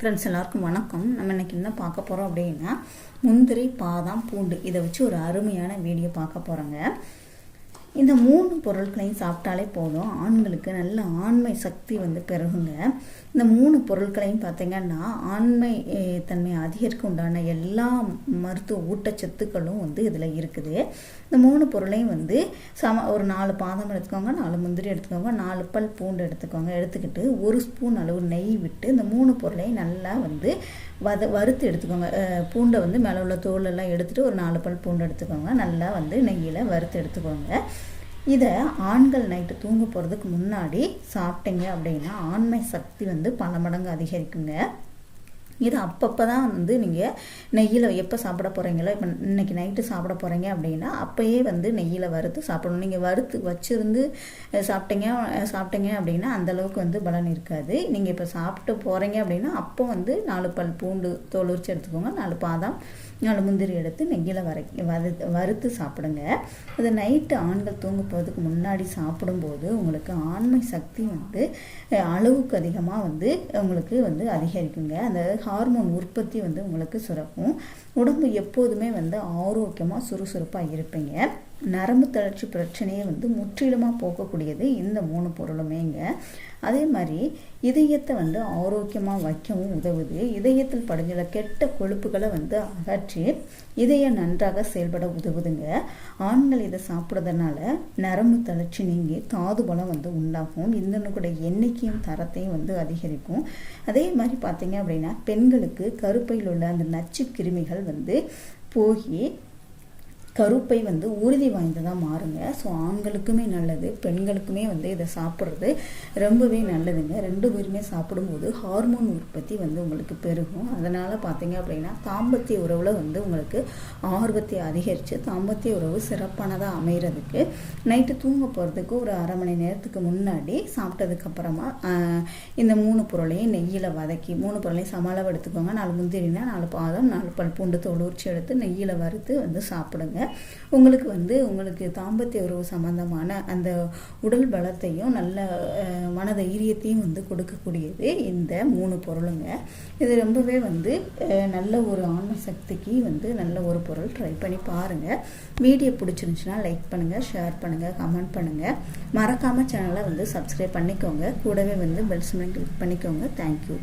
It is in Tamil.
ஃப்ரெண்ட்ஸ் எல்லாருக்கும் வணக்கம். நம்ம இன்னைக்கு என்ன பார்க்க போகிறோம் அப்படின்னா முந்திரி பாதாம் பூண்டு இதை வச்சு ஒரு அருமையான வீடியோ பார்க்க போகிறோங்க இந்த மூணு பொருட்களையும் சாப்பிட்டாலே போதும். ஆண்களுக்கு நல்ல ஆண்மை சக்தி வந்து பெருகுங்க. இந்த மூணு பொருட்களையும் பார்த்தீங்கன்னா ஆண்மை தன்மை அதிகரிக்க உண்டான எல்லா மருத்துவ ஊட்டச்சத்துக்களும் வந்து இதில் இருக்குது. இந்த மூணு பொருளையும் வந்து சம ஒரு நாலு பாதம் எடுத்துக்கோங்க நாலு முந்திரி எடுத்துக்கோங்க நாலு பல் பூண்டு எடுத்துக்கோங்க. எடுத்துக்கிட்டு ஒரு ஸ்பூன் அளவு நெய் விட்டு இந்த மூணு பொருளையும் நல்லா வந்து வத வறுத்து எடுத்துக்கோங்க. பூண்டை வந்து மேலே உள்ள தோலெல்லாம் எடுத்துகிட்டு ஒரு நாலு பல் பூண்டு எடுத்துக்கோங்க. நல்லா வந்து நெய்யில் வறுத்து எடுத்துக்கோங்க. இதை ஆண்கள் நைட்டு தூங்க போகிறதுக்கு முன்னாடி சாப்பிட்டீங்க அப்படின்னா ஆண்மை சக்தி வந்து பல மடங்கு அதிகரிக்குங்க. இது அப்பப்போ தான் வந்து நீங்கள் நெய்யில் எப்போ சாப்பிட போகிறீங்களோ இப்போ இன்னைக்கு நைட்டு சாப்பிட போகிறீங்க அப்படின்னா அப்போயே வந்து நெய்யில் வறுத்து சாப்பிடணும். நீங்கள் வறுத்து வச்சுருந்து சாப்பிட்டீங்க சாப்பிட்டீங்க அப்படின்னா அந்த அளவுக்கு வந்து பலன் இருக்காது. நீங்கள் இப்போ சாப்பிட்டு போகிறீங்க அப்படின்னா அப்போ வந்து நாலு பல் பூண்டு தோல் உரிச்சு எடுத்துக்கோங்க. நாலு பாதாம் நாலு முந்திரி எடுத்து நெய்யில் வரை வறு வறுத்து சாப்பிடுங்க. அது நைட்டு ஆண்கள் தூங்க போகிறதுக்கு முன்னாடி சாப்பிடும்போது உங்களுக்கு ஆண்மை சக்தி வந்து அளவுக்கு அதிகமாக வந்து உங்களுக்கு வந்து அதிகரிக்குங்க. அந்த ஹார்மோன் உற்பத்தி வந்து உங்களுக்கு சுரக்கும். உடம்பு எப்போதுமே வந்து ஆரோக்கியமாக சுறுசுறுப்பாக இருப்பீங்க. நரம்பு தளர்ச்சி பிரச்சனையை வந்து முற்றிலுமாக போக்கக்கூடியது இந்த மூணு பொருளுமேங்க. அதே மாதிரி இதயத்தை வந்து ஆரோக்கியமாக வைக்கவும் உதவுது. இதயத்தில் படிஞ்சுள்ள கெட்ட கொழுப்புகளை வந்து அகற்றி இதயம் நன்றாக செயல்பட உதவுதுங்க. ஆண்கள் இதை சாப்பிட்றதுனால நரம்பு தளர்ச்சி நீங்கி தாது பலம் வந்து உண்டாகும். இந்தனுக்குடைய எண்ணிக்கையும் தரத்தையும் வந்து அதிகரிக்கும். அதே மாதிரி பார்த்தீங்க அப்படின்னா பெண்களுக்கு கருப்பையில் உள்ள அந்த நச்சு கிருமிகள் வந்து போகி கருப்பை வந்து உறுதி வாய்ந்ததாக மாறுங்க. ஸோ ஆண்களுக்குமே நல்லது பெண்களுக்குமே வந்து இதை சாப்பிட்றது ரொம்பவே நல்லதுங்க. ரெண்டு பேருமே சாப்பிடும்போது ஹார்மோன் உற்பத்தி வந்து உங்களுக்கு பெருகும். அதனால் பார்த்தீங்க அப்படின்னா தாம்பத்திய உறவில் வந்து உங்களுக்கு ஆர்வத்தை அதிகரித்து தாம்பத்திய உறவு சிறப்பானதாக அமைகிறதுக்கு நைட்டு தூங்க போகிறதுக்கு ஒரு அரை மணி நேரத்துக்கு முன்னாடி சாப்பிட்டதுக்கப்புறமா இந்த மூணு பொருளையும் நெய்யில் வதக்கி மூணு பொருளையும் சமாளவு எடுத்துக்கோங்க. நாலு முந்திரினா நாலு பாதம் நாலு பல் பூண்டு தோல் உரிச்சு எடுத்து நெய்யில் வறுத்து வந்து சாப்பிடுங்க. உங்களுக்கு வந்து உங்களுக்கு தாம்பத்திய உறவு சம்பந்தமான அந்த உடல் பலத்தையும் நல்ல மன தைரியத்தையும் வந்து கொடுக்கக்கூடியது இந்த மூணு பொருளுங்க. இது ரொம்பவே வந்து நல்ல ஒரு ஆன்ம சக்திக்கு வந்து நல்ல ஒரு பொருள். ட்ரை பண்ணி பாருங்கள் வீடியோ பிடிச்சிருந்துச்சுன்னா லைக் பண்ணுங்கள் ஷேர் பண்ணுங்கள் கமெண்ட் பண்ணுங்கள் மறக்காமல் சேனலை வந்து சப்ஸ்கிரைப் பண்ணிக்கோங்க. கூடவே வந்து பெல் சிம்டன் கிளிக் பண்ணிக்கோங்க. Thank you